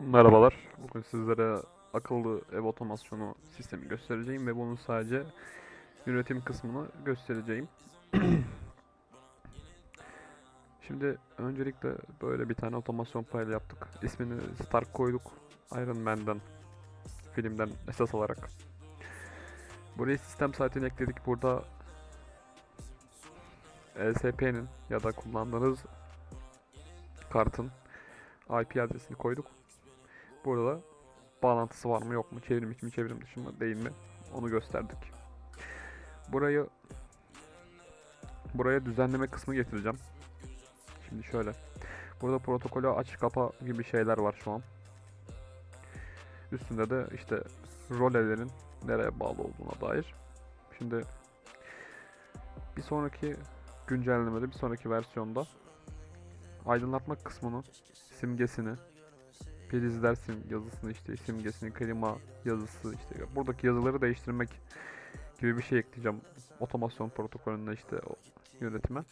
Merhabalar. Bugün sizlere akıllı ev otomasyonu sistemi göstereceğim ve bunun sadece yönetim kısmını göstereceğim. Şimdi öncelikle böyle bir tane otomasyon paneli yaptık. İsmini Stark koyduk. Iron Man'den filmden esas alarak. Buraya sistem saatini ekledik. Burada LSP'nin ya da kullandığınız kartın IP adresini koyduk. Burada bağlantısı var mı yok mu, çevrim içi mi çevrim dışı mı değil mi onu gösterdik. Burayı buraya düzenleme kısmı getireceğim. Şimdi şöyle. Burada protokolü aç kapa gibi şeyler var şu an. Üstünde de işte rolelerin nereye bağlı olduğuna dair. Şimdi bir sonraki güncellemede, bir sonraki versiyonda aydınlatma kısmının simgesini prizler sim yazısını işte simgesini klima yazısı işte buradaki yazıları değiştirmek gibi bir şey ekleyeceğim otomasyon protokolünde işte o yönetime.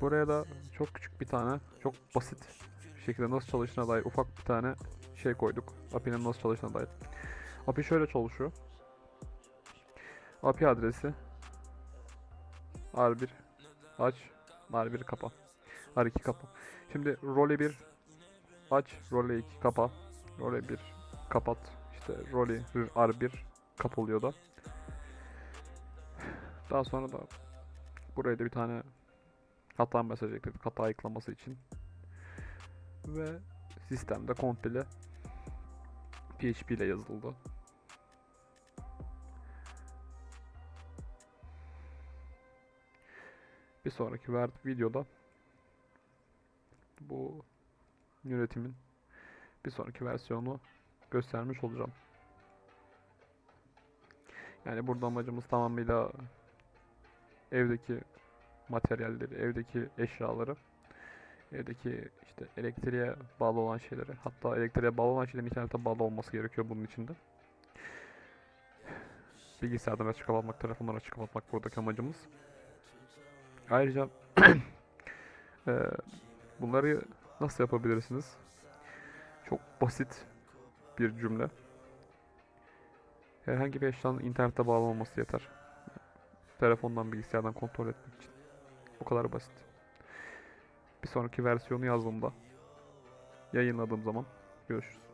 Buraya da çok küçük bir tane çok basit şekilde nasıl çalıştığına dair ufak bir tane şey koyduk. API'nin nasıl çalıştığına dair. API şöyle çalışıyor. API adresi R1 aç R1 kapa R2 kapa. Şimdi role 1 aç, role 2 kapa, role 1 kapat. İşte role R1 kapalıyor da. Daha sonra da buraya da bir tane hata mesaj ekledik hata ayıklaması için. Ve sistemde komple PHP ile yazıldı. Bir sonraki videoda bu yönetimin bir sonraki versiyonu göstermiş olacağım. Yani burada amacımız tamamıyla evdeki materyalleri, evdeki eşyaları, evdeki işte elektriğe bağlı olan şeyleri, hatta elektriğe bağlı olan şeylerin internete bağlı olması gerekiyor bunun içinde. Bilgisayardan açık kapatmak, telefondan açık kapatmak buradaki amacımız. Ayrıca eee, bunları nasıl yapabilirsiniz? Çok basit bir cümle. Herhangi bir eşyanın internete bağlı olması yeter. Telefondan, bilgisayardan kontrol etmek için. Bu kadar basit. Bir sonraki versiyonu yazdığımda, yayınladığım zaman görüşürüz.